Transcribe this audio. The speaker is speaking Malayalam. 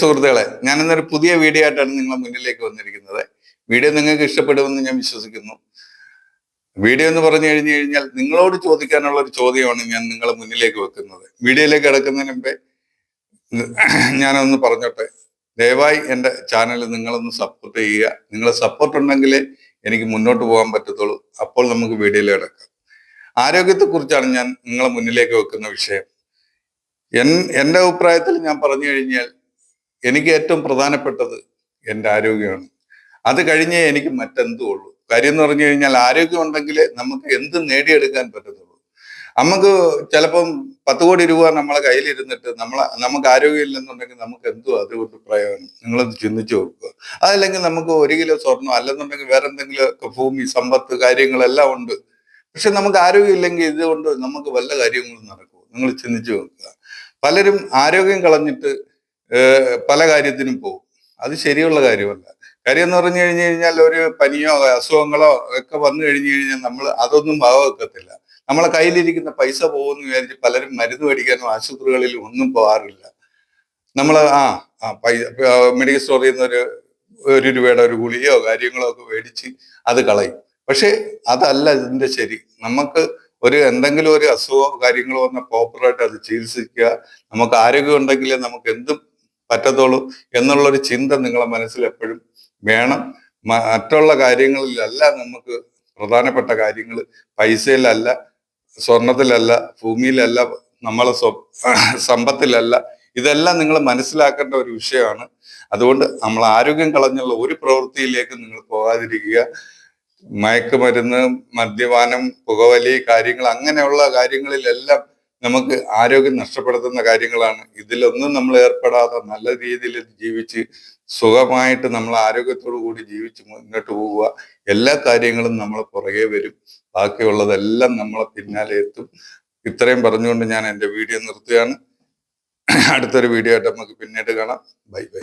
സുഹൃത്തുക്കളെ ഞാൻ ഇന്നൊരു പുതിയ വീഡിയോ ആയിട്ടാണ് നിങ്ങളെ മുന്നിലേക്ക് വന്നിരിക്കുന്നത്. വീഡിയോ നിങ്ങൾക്ക് ഇഷ്ടപ്പെടുമെന്ന് ഞാൻ വിശ്വസിക്കുന്നു. വീഡിയോ എന്ന് പറഞ്ഞു കഴിഞ്ഞു കഴിഞ്ഞാൽ നിങ്ങളോട് ചോദിക്കാനുള്ള ഒരു ചോദ്യമാണ് ഞാൻ നിങ്ങളെ മുന്നിലേക്ക് വെക്കുന്നത്. വീഡിയോയിലേക്ക് കിടക്കുന്നതിന് മുമ്പേ ഞാനൊന്ന് പറഞ്ഞോട്ടെ. ദയവായി എന്റെ ചാനൽ നിങ്ങളൊന്ന് സപ്പോർട്ട് ചെയ്യുക. നിങ്ങളെ സപ്പോർട്ട് ഉണ്ടെങ്കിൽ എനിക്ക് മുന്നോട്ട് പോകാൻ പറ്റത്തുള്ളൂ. അപ്പോൾ നമുക്ക് വീഡിയോയിൽ കിടക്കാം. ആരോഗ്യത്തെക്കുറിച്ചാണ് ഞാൻ നിങ്ങളെ മുന്നിലേക്ക് വെക്കുന്ന വിഷയം. എൻ എന്റെ അഭിപ്രായത്തിൽ ഞാൻ പറഞ്ഞു കഴിഞ്ഞാൽ എനിക്ക് ഏറ്റവും പ്രധാനപ്പെട്ടത് എന്റെ ആരോഗ്യമാണ്. അത് കഴിഞ്ഞേ എനിക്ക് മറ്റെന്തും ഉള്ളൂ. കാര്യം എന്ന് പറഞ്ഞു കഴിഞ്ഞാൽ ആരോഗ്യം ഉണ്ടെങ്കിൽ നമുക്ക് എന്ത് നേടിയെടുക്കാൻ പറ്റത്തുള്ളൂ. നമുക്ക് ചിലപ്പം പത്ത് കോടി രൂപ നമ്മളെ കയ്യിലിരുന്നിട്ട് നമ്മളെ നമുക്ക് ആരോഗ്യം ഇല്ലെന്നുണ്ടെങ്കിൽ നമുക്ക് എന്തോ അതുകൊണ്ട് പ്രയോജനം. നിങ്ങളത് ചിന്തിച്ചു നോക്കുക. അതല്ലെങ്കിൽ നമുക്ക് ഒരു കിലോ സ്വർണം അല്ലെന്നുണ്ടെങ്കിൽ വേറെ എന്തെങ്കിലും ഭൂമി സമ്പത്ത് കാര്യങ്ങളെല്ലാം ഉണ്ട്. പക്ഷെ നമുക്ക് ആരോഗ്യം ഇല്ലെങ്കിൽ ഇതുകൊണ്ട് നമുക്ക് വല്ല കാര്യങ്ങളും നടക്കും നിങ്ങൾ ചിന്തിച്ചു നോക്കുക. പലരും ആരോഗ്യം കളഞ്ഞിട്ട് പല കാര്യത്തിനും പോകും. അത് ശരിയുള്ള കാര്യമല്ല. കാര്യം എന്ന് പറഞ്ഞു കഴിഞ്ഞു കഴിഞ്ഞാൽ ഒരു പനിയോ അസുഖങ്ങളോ ഒക്കെ വന്നു കഴിഞ്ഞു കഴിഞ്ഞാൽ നമ്മൾ അതൊന്നും ഭാവവെക്കത്തില്ല നമ്മളെ കയ്യിലിരിക്കുന്ന പൈസ പോകുമെന്ന് വിചാരിച്ച് പലരും മരുന്ന് മേടിക്കാനും ആശുപത്രികളിൽ ഒന്നും പോകാറില്ല. നമ്മൾ ആ ആ പൈസ മെഡിക്കൽ സ്റ്റോറിൽ നിന്ന് ഒരു ഒരു രൂപയുടെ ഒരു ഗുളികയോ കാര്യങ്ങളോ ഒക്കെ മേടിച്ച് അത് കളയും. പക്ഷെ അതല്ല ഇതിന്റെ ശരി. നമുക്ക് ഒരു എന്തെങ്കിലും ഒരു അസുഖമോ കാര്യങ്ങളോ വന്ന പ്രോപ്പറായിട്ട് അത് ചികിത്സിക്കുക. നമുക്ക് ആരോഗ്യം ഉണ്ടെങ്കിൽ നമുക്ക് എന്തും പറ്റത്തുള്ളൂ എന്നുള്ളൊരു ചിന്ത നിങ്ങളെ മനസ്സിൽ എപ്പോഴും വേണം. മറ്റുള്ള കാര്യങ്ങളിലല്ല നമുക്ക് പ്രധാനപ്പെട്ട കാര്യങ്ങൾ. പൈസയിലല്ല സ്വർണത്തിലല്ല ഭൂമിയിലല്ല നമ്മളെ സ്വ- സമ്പത്തിലല്ല. ഇതെല്ലാം നിങ്ങൾ മനസ്സിലാക്കേണ്ട ഒരു വിഷയമാണ്. അതുകൊണ്ട് നമ്മൾ ആരോഗ്യം കളഞ്ഞുള്ള ഒരു പ്രവൃത്തിയിലേക്ക് നിങ്ങൾ പോകാതിരിക്കുക. മയക്കുമരുന്ന് മദ്യപാനം പുകവലി കാര്യങ്ങൾ അങ്ങനെയുള്ള കാര്യങ്ങളിലെല്ലാം നമുക്ക് ആരോഗ്യം നഷ്ടപ്പെടുത്തുന്ന കാര്യങ്ങളാണ്. ഇതിലൊന്നും നമ്മൾ ഏർപ്പെടാതെ നല്ല രീതിയിൽ ജീവിച്ച് സുഖമായിട്ട് നമ്മൾ ആരോഗ്യത്തോടു കൂടി ജീവിച്ച് മുന്നോട്ട് പോവുക. എല്ലാ കാര്യങ്ങളും നമ്മൾ പുറകെ വരും. ബാക്കിയുള്ളതെല്ലാം നമ്മളെ പിന്നാലെ എത്തും. ഇത്രയും പറഞ്ഞുകൊണ്ട് ഞാൻ എന്റെ വീഡിയോ നിർത്തുകയാണ്. അടുത്തൊരു വീഡിയോ ആയിട്ട് നമുക്ക് പിന്നീട് കാണാം. Bye bye.